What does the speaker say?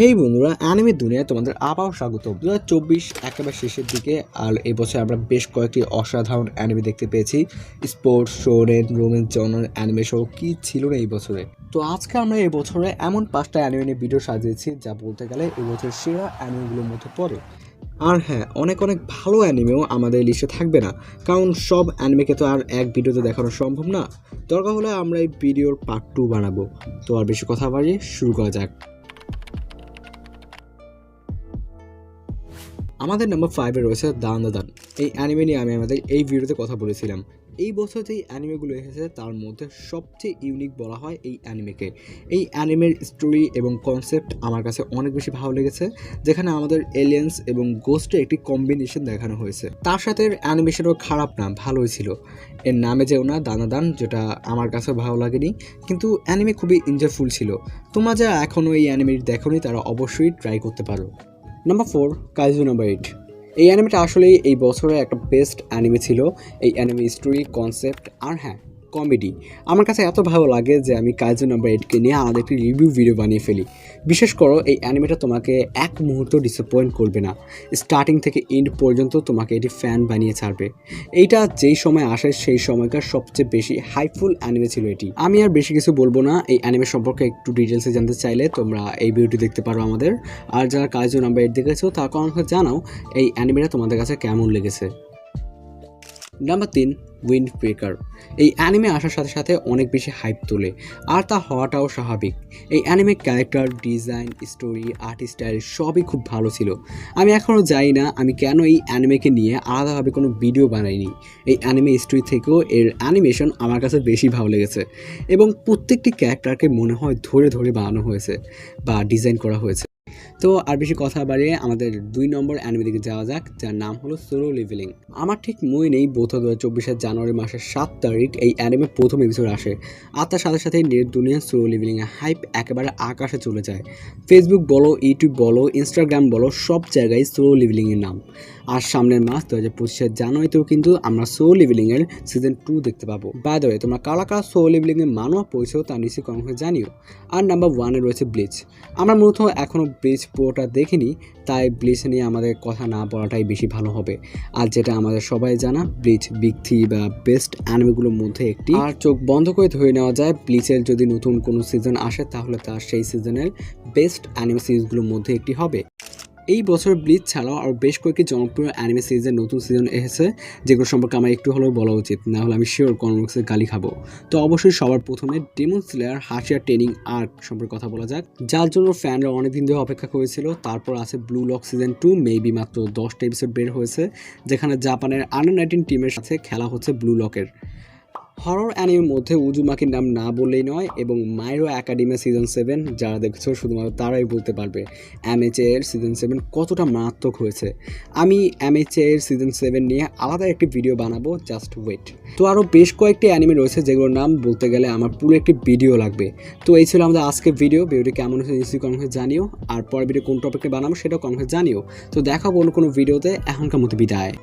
হেই বন্ধুরা অ্যানিমে দুনিয়ায় তোমাদের আবারও স্বাগত। দু হাজার চব্বিশ একেবারে শেষের দিকে, আর এই বছর আমরা বেশ কয়েকটি অসাধারণ অ্যানিমে দেখতে পেয়েছি। স্পোর্টস শোরেন রোমেন্স জনার অ্যানিমে সহ কী ছিল না এই বছরে। তো আজকে আমরা এই বছরে এমন পাঁচটা অ্যানিমে নিয়ে ভিডিও সাজিয়েছি, যা বলতে গেলে এই বছরের সেরা অ্যানিমেগুলোর মধ্যে পড়ে আর হ্যাঁ অনেক অনেক ভালো অ্যানিমেও আমাদের লিস্টে থাকবে না, কারণ সব অ্যানিমেকে তো আর এক ভিডিওতে দেখানো সম্ভব না। দরকার হলে আমরা এই ভিডিওর পার্ট টু বানাবো। তো আর বেশি কথা বাড়িয়ে শুরু করা যাক। আমাদের নাম্বার ফাইভে রয়েছে দান দান এই অ্যানিমে নিয়ে আমি আমাদের এই ভিডিওতে কথা বলেছিলাম। এই বছর যেই অ্যানিমেগুলো এসেছে, তার মধ্যে সবচেয়ে ইউনিক বলা হয় এই অ্যানিমেকে এই অ্যানিমের স্টোরি এবং কনসেপ্ট আমার কাছে অনেক বেশি ভালো লেগেছে, যেখানে আমাদের এলিয়েন্স এবং গোস্টের একটি কম্বিনেশন দেখানো হয়েছে। তার সাথে অ্যানিমেশনও খারাপ না, ভালোই ছিল। এর নামে যেও না দানাদান যেটা আমার কাছে ভালো লাগেনি, কিন্তু অ্যানিমে খুবই এনজয়ফুল ছিল। তোমরা যারা এখনও এই অ্যানিমেটি দেখোনি, তারা অবশ্যই ট্রাই করতে পারো। Number four Kaiju number eight এই অ্যানিমেটা আসলেই এই বছরের একটা বেস্ট অ্যানিমে ছিল। এই অ্যানিমে স্টোরি কনসেপ্ট আর হ্যাঁ কমেডি আমার কাছে এত ভালো লাগে যে আমি কাইজু নাম্বার এইটকে নিয়ে আমাদের একটি রিভিউ ভিডিও বানিয়ে ফেলি। বিশেষ করো, এই অ্যানিমেটা তোমাকে এক মুহূর্ত ডিসঅ্যাপয়েন্ট করবে না। স্টার্টিং থেকে এন্ড পর্যন্ত তোমাকে এটি ফ্যান বানিয়ে ছাড়বে। এইটা যেই সময় আসে, সেই সময়কার সবচেয়ে বেশি হাইফুল অ্যানিমে ছিল এটি। আমি আর বেশি কিছু বলব না, এই অ্যানিমে সম্পর্কে একটু ডিটেলসে জানতে চাইলে তোমরা এই ভিডিওটি দেখতে পারো আমাদের। আর যারা কাজু নাম্বার এইট দেখেছ তা আমাকে জানাও এই অ্যানিমেটা তোমাদের কাছে কেমন লেগেছে। নাম্বার তিন উইন্ড ব্রেকার এই অ্যানিমে আসার সাথে সাথে অনেক বেশি হাইপ তোলে, আর তা হওয়াটাও স্বাভাবিক। এই anime character design story art style সবই খুব ভালো ছিল। আমি এখনও জানি না আমি কেন এই অ্যানিমেকে নিয়ে আলাদাভাবে কোনো ভিডিও বানাইনি। এই অ্যানিমে স্টোরি থেকেও এর অ্যানিমেশন আমার কাছে বেশি ভালো লেগেছে। এবং প্রত্যেকটি ক্যারেক্টারকে মনে হয় ধরে ধরে বানানো হয়েছে বা ডিজাইন করা হয়েছে। তো আর বেশি কথা বাড়িয়ে আমাদের দুই নম্বর অ্যানিমে দিকে যাওয়া যাক, যার নাম হলো সোলো লিভেলিং আমার ঠিক মনে নেই বোধ দু হাজার জানুয়ারি মাসের সাত তারিখ এই অ্যানিমে প্রথম এপিসোড আসে। আর তার সাথে সাথে নেট দুনিয়া সোলো লিভেলিংয়ের হাইপ একেবারে আকাশে চলে যায়। ফেসবুক বলো ইউটিউব বলো ইনস্টাগ্রাম বলো, সব জায়গায় সোলো লিভেলিংয়ের নাম। আর সামনের মাস দু হাজার পঁচিশের জানুয়ারিতেও কিন্তু আমরা সোলো লিভেলিংয়ের সিজন টু দেখতে পাবো। বাই দ্য তোমরা কারা কারা সোলো লিভেলিংয়ের মানো পরিচয় তার নিচে কমেন্টে জানিও। আর নাম্বার ওয়ানে রয়েছে ব্লিচ আমরা মূলত এখনও ব্লিচ পুরোটা দেখিনি, তাই ব্লিচ নিয়ে আমাদের কথা না বলাটাই বেশি ভালো হবে। আর যেটা আমাদের সবাই জানা, ব্লিচ, বিগ থ্রি বা বেস্ট অ্যানিমেগুলোর মধ্যে একটি। আর চোখ বন্ধ করে ধরে নেওয়া যায়, ব্লিচের যদি নতুন কোনো সিজন আসে, তাহলে তার সেই সিজনের বেস্ট অ্যানিমে সিরিজগুলোর মধ্যে একটি হবে। এই বছর ব্লিচ ছাড়াও আর বেশ কয়েকটি জনপ্রিয় অ্যানিমে সিরিজের নতুন সিজন এসেছে, যেগুলো সম্পর্কে আমার একটু হলেও বলা উচিত, না হলে আমি শিওর কনমক্সের গালি খাব। তো অবশ্যই সবার প্রথমে Demon Slayer Hashira training arc সম্পর্কে কথা বলা যাক, যার জন্য ফ্যানরা অনেকদিন ধরে অপেক্ষা করেছিল, তারপর আছে Blue Lock season two maybe মাত্র দশটা এপিসোড বের হয়েছে, যেখানে জাপানের আন্ডার নাইনটিন টিমের সাথে খেলা হচ্ছে ব্লু লকের হরর অ্যানিমের মধ্যে উজুমাকির নাম না বললেই নয় এবং মাইরো একাডেমি সিজন সেভেন, যারা দেখছ, শুধুমাত্র তারাই বলতে পারবে এমএচএ এর সিজন সেভেন কতটা মারাত্মক হয়েছে। আমি এমএচএ এর সিজন সেভেন নিয়ে আলাদা একটি ভিডিও বানাবো, জাস্ট ওয়েট। তো আরও বেশ কয়েকটি অ্যানিমে রয়েছে যেগুলোর নাম বলতে গেলে আমার পুরো একটি ভিডিও লাগবে। তো এই ছিল আমাদের আজকের ভিডিও, ভিডিওটি কেমন হয়েছে নিশ্চয়ই কমেন্টে জানিও। আর পরের ভিডিও কোন টপিকে বানাবো সেটাও কমেন্টে জানিও। তো দেখাবো অন্য কোনো ভিডিওতে, এখনকার মতো বিদায়।